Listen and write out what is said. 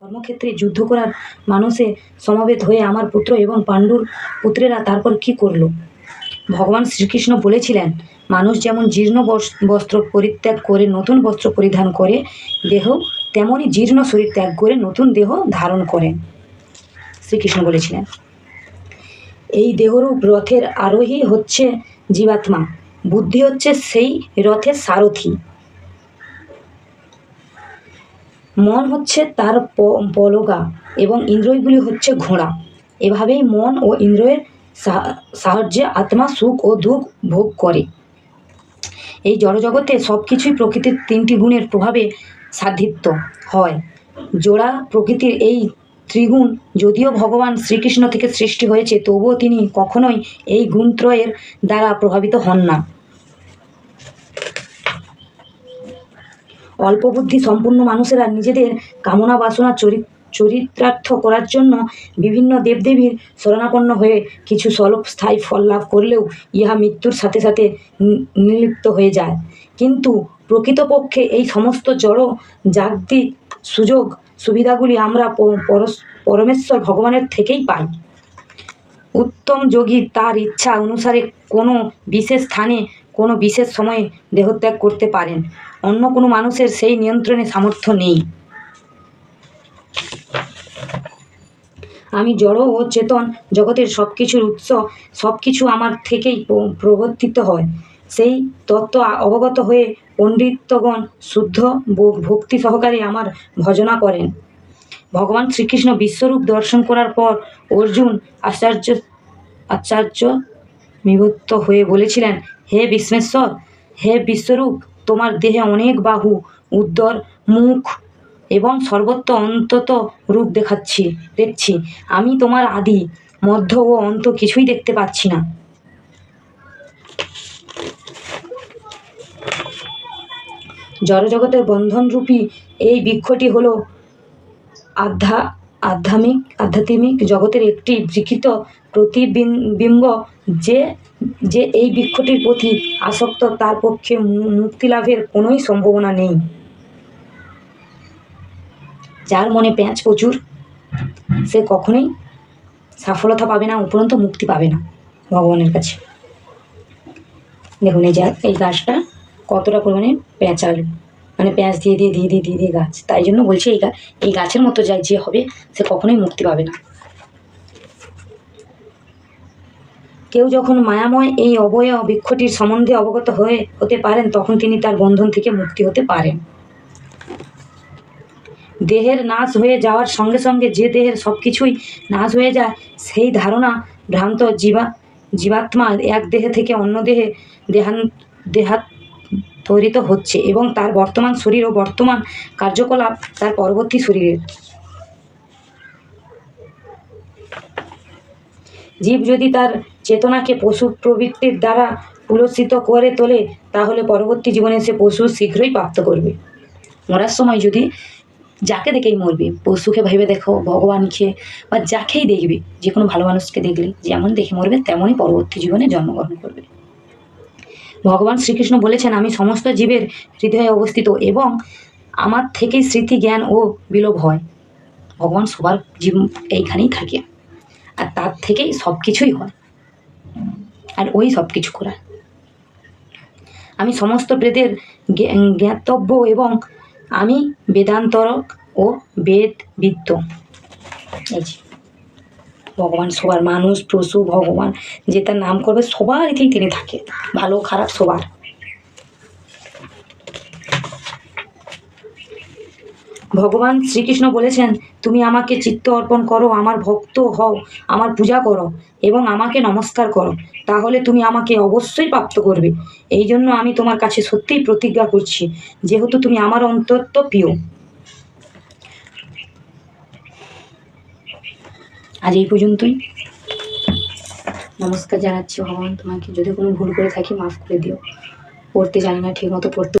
কর্মক্ষেত্রে যুদ্ধ করার মানুষে সমবেত হয়ে আমার পুত্র এবং পাণ্ডুর পুত্রেরা তারপর কি করল? ভগবান শ্রীকৃষ্ণ বলেছিলেন, মানুষ যেমন জীর্ণ বস- বস্ত্র পরিত্যাগ করে নতুন বস্ত্র পরিধান করে, দেহ তেমনই জীর্ণ শরীর ত্যাগ করে নতুন দেহ ধারণ করেন শ্রীকৃষ্ণ বলেছিলেন, এই দেহরূপ রথের আরোহী হচ্ছে জীবাত্মা, বুদ্ধি হচ্ছে সেই রথের সারথি। মন হচ্ছে তার পলগা এবং ইন্দ্রিয়গুলি হচ্ছে ঘোড়া। এভাবেই মন ও ইন্দ্রিয়ের সাহায্যে আত্মা সুখ ও দুঃখ ভোগ করে। এই জড়জগতে সব কিছুই প্রকৃতির তিনটি গুণের প্রভাবে সাধিত হয়। জোড়া প্রকৃতির এই ত্রিগুণ যদিও ভগবান শ্রীকৃষ্ণ থেকে সৃষ্টি হয়েছে, তবুও তিনি কখনোই এই গুণত্রয়ের দ্বারা প্রভাবিত হন না। অল্প বুদ্ধি সম্পূর্ণ মানুষেরা নিজেদের কামনা বাসনা চরি চরিতার্থ করার জন্য বিভিন্ন দেবদেবীর শরণাপন্ন হয়ে কিছু স্বল্প স্থায়ী ফল লাভ করলেও ইহা মৃত্যুর সাথে সাথে নিলিপ্ত হয়ে যায়। কিন্তু প্রকৃতপক্ষে এই সমস্ত জড় জাগতিক সুযোগ সুবিধাগুলি আমরা পরমেশ্বর ভগবানের থেকেই পাই। উত্তম যোগী তার ইচ্ছা অনুসারে কোনো বিশেষ স্থানে কোনো বিশেষ সময়ে দেহত্যাগ করতে পারেন। অন্য কোনো মানুষের সেই নিয়ন্ত্রণে সামর্থ্য নেই। আমি জড় ও চেতন জগতের সব কিছুর উৎস সব কিছু আমার থেকেই প্রবর্তিত হয়। সেই তত্ত্ব অবগত হয়ে পণ্ডিতগণ শুদ্ধ ভক্তি সহকারে আমার ভজনা করেন। ভগবান শ্রীকৃষ্ণ বিশ্বরূপ দর্শন করার পর অর্জুন আচার্য আচার্য বিভক্ত হয়ে বলেছিলেন, হে বিশ্বেশ্বর, হে বিশ্বরূপ তোমার দেহে অনেক বাহু উদর মুখ এবং সর্বত্র অন্তত রূপ দেখাচ্ছি, দেখছি। আমি তোমার আদি, মধ্য ও অন্ত কিছুই দেখতে পাচ্ছি না। জড়জগতের বন্ধনরূপী এই বৃক্ষটি হলো আধ্যা আধ্যাত্মিক আধ্যাত্মিক জগতের একটি বিকৃত প্রতিবিম্ব যে যে এই বৃক্ষটির প্রতি আসক্ত, তার পক্ষে মুক্তি লাভের কোনোই সম্ভাবনা নেই। যার মনে প্যাঁচ প্রচুর, সে কখনোই সফলতা পাবে না, উপরন্ত মুক্তি পাবে না ভগবানের কাছে। দেখুন, এই যা, এই গাছটা কতটা পরিমাণে পেঁচালো মানে পেঁয়াজ দিয়ে দিয়ে দিয়ে দিয়ে দিয়ে দিয়ে গাছ। তাই জন্য বলছি এই এই গাছের মতো যাই যে হবে, সে কখনোই মুক্তি পাবে না। কেউ যখন মায়াময় এই অবয় বৃক্ষটির সম্বন্ধে অবগত হয়ে, হতে পারেন, তখন তিনি তার বন্ধন থেকে মুক্তি হতে পারেন। দেহের নাশ হয়ে যাওয়ার সঙ্গে সঙ্গে যে দেহের সব কিছুই নাশ হয়ে যায়, সেই ধারণা ভ্রান্ত জীবা, জীবাত্মা এক দেহে থেকে অন্য দেহে দেহান দেহান্তরিত হচ্ছে এবং তার বর্তমান শরীর ও বর্তমান কার্যকলাপ তার পরবর্তী শরীরের। জীব যদি তার চেতনাকে পশু প্রবৃত্তির দ্বারা পুলসিত করে তোলে, তাহলে পরবর্তী জীবনে সে পশু শীঘ্রই প্রাপ্ত করবে। মরার সময় যদি যাকে দেখেই মরবে, পশুকে ভেবে দেখো, ভগবানকে বা যাকেই দেখবে, যে কোনো ভালো মানুষকে দেখলে, যেমন দেখে মরবে, তেমনই পরবর্তী জীবনে জন্মগ্রহণ করবে। ভগবান শ্রীকৃষ্ণ বলেছেন, আমি সমস্ত জীবের হৃদয়ে অবস্থিত এবং আমার থেকেই স্মৃতি, জ্ঞান ও বিলোপ হয়। ভগবান সবার জীব এইখানেই থাকে। আর তার থেকেই সব কিছুই হয়। আর ওই সব কিছু করা আমি সমস্ত বেদের জ্ঞাতব্য এবং আমি বেদান্তরক ও বেদবিদ্য এই যে। ভগবান, সবার মানুষ পশু ভগবান। যে তার নাম করবে, সবার সবারই তিনি থাকে। ভালো, খারাপ, সবার। ভগবান শ্রীকৃষ্ণ বলেছেন, তুমি আমাকে চিত্ত অর্পণ করো, আমার ভক্ত হও, আমার পূজা করো এবং আমাকে নমস্কার করো। তাহলে তুমি আমাকে অবশ্যই প্রাপ্ত করবে। এই জন্য আমি তোমার কাছে সত্যিই প্রতিজ্ঞা করছি। যেহেতু তুমি আমার অন্তত প্রিয়। আজ এই পর্যন্তই। নমস্কার জানাচ্ছি ভগবান তোমাকে। যদি কোনো ভুল করে থাকি, মাফ করে দিও। পড়তে জানি না ঠিক মতো পড়তে